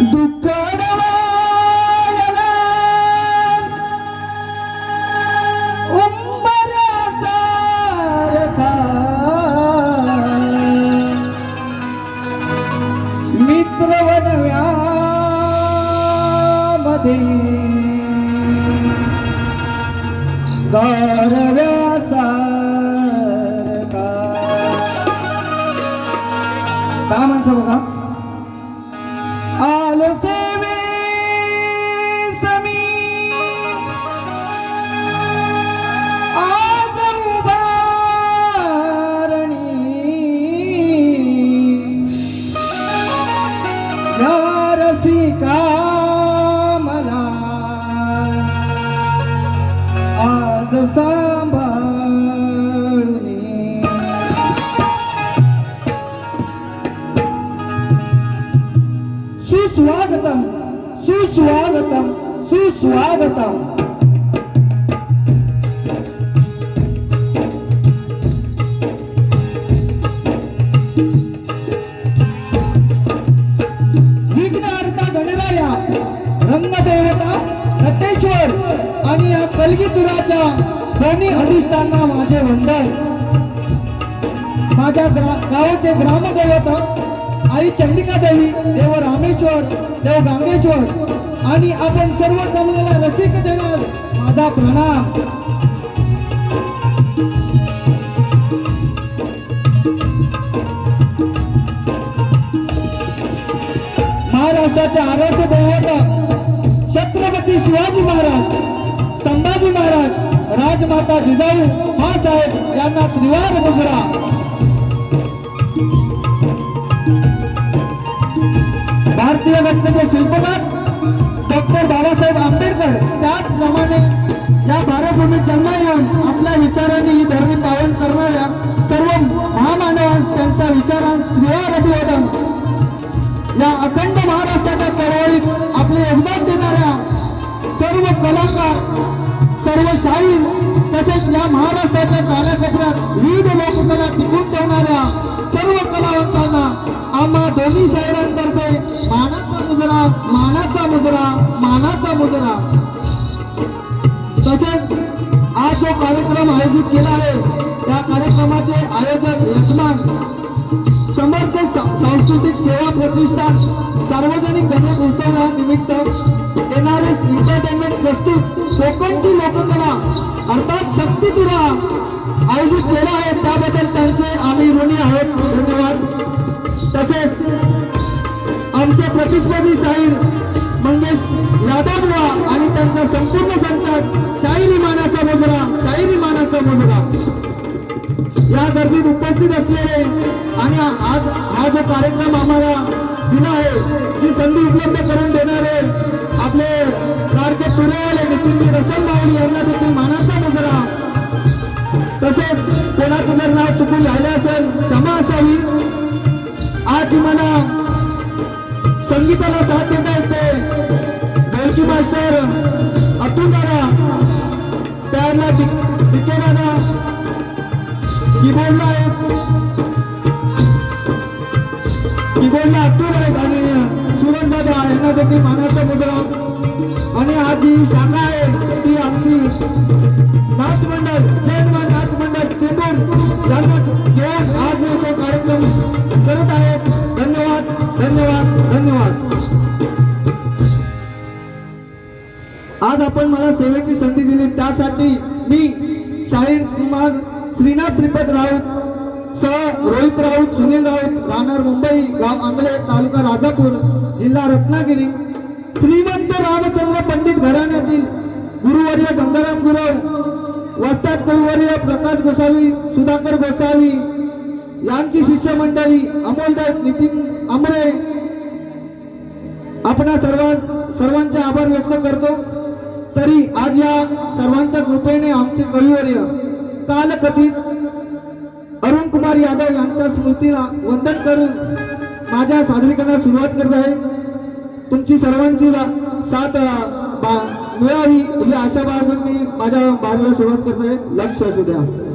दुःख डोळ्याला मित्र काय म्हणतो बघा. आलसे समी आज उभारणी या रसिका मला आज सांभाळणी सुस्वागतम सुस्वागतम. विघ्नहर्ता गणराया रंगदेवता नटेश्वर आणि या कलगीतुराच्या दोन्ही अधिष्ठांना माझे वंदन. माझ्या ग्रा- गावाचे ग्रामदैवता आई चंडिका देवी देव रामेश्वर देव गांगेश्वर. आणि आपण सर्व जमलेला रसिक देणार माझा प्रणाम. महाराष्ट्राच्या आराध्य दैवता छत्रपती शिवाजी महाराज संभाजी महाराज राजमाता जिजाऊ साहेब यांना त्रिवार गुजरा भारतीय व्यक्तीचे शिल्पकार डॉक्टर बाबासाहेब आंबेडकर. त्याचप्रमाणे या भारतभूमीत जन्मा येऊन आपल्या विचारांनी ही धर्मी पालन करणाऱ्या सर्व महामानवांस त्यांच्या विचारांस निवार अभिवादन या अखंड महाराष्ट्राच्या चळवळीत आपले योगदान देणाऱ्या सर्व कलाकार सर्व शाहीर तसेच या महाराष्ट्राच्या कानाकोपऱ्यात विविध लोककला टिकून ठेवणाऱ्या सर्व कलावंतांना आम्हा दोन्ही शाहिरांतर्फे मानाचा मुजरा मानाचा मुजरा मानाचा मुजरा तसेच आज जो कार्यक्रम आयोजित केला आहे त्या कार्यक्रमाचे आयोजक यजमान समर्थ सांस्कृतिक सेवा प्रतिष्ठान सार्वजनिक गणेश उत्सवानिमित्त एनआरएस एंटरटेनमेंट प्रस्तुत कोकणची लोककला अर्थात शक्ती तुला आयोजित केला आहे. त्याबद्दल त्यांचे आम्ही ऋणी आहोत. प्रतिस्पर्धी शाहीर मंगेश यादवला आणि त्यांचा संपूर्ण संचात शाहीर विमानाचा मुजरा शाहीर विमानाचा मुजरा. या गर्दीत उपस्थित असलेले आणि आज हा जो कार्यक्रम आम्हाला दिला आहे ही संधी उपलब्ध करून देणारे आपले सारखे पुरेवाले नितीनजी रसन माऊली यांना देखील मानाचा मुजरा. तसेच कोणाचं जर नाव चुकून राहिलं असेल क्षमा असावी. आज तुम्हाला संगीताला साथ देता येते गणशी मास्टर अतुल दादा त्यांना डिके दादा किबोर्डला आहेत. किबोर्डला अतुल आहेत आणि सुरज दादा यांना देखील मानाचा मुद्रा आणि आज जी शाखा आहे ती आमची नाच आज आपण मला सेवेची संधी दिली. त्यासाठी मी शाहीर कुमार श्रीनाथ श्रीपद राऊत सह रोहित राऊत सुनील राऊत राहणार मुंबई गाव आंगले तालुका राजापूर जिल्हा रत्नागिरी. श्रीमंत रामचंद्र पंडित घराण्यातील गुरुवर्य गंगाराम गुरव वस्ताद गुरुवर्य प्रकाश गोसावी सुधाकर गोसावी यांची शिष्यमंडळी अमोलदास नितीन आमरे आपणा सर्व सर्वांचे आभार व्यक्त करतो. तरी आज या सर्वांच्या कृपेने आमचे कविवर्य कालकथित अरुण कुमार यादव यांच्या स्मृतीला वंदन करून माझ्या सादरीकरणास सुरुवात करत आहे. तुमची सर्वांची साथ बा- मिळावी ही आशा बाळगून मी माझ्या बाजूला सुरुवात करत आहे. लक्ष असू द्या.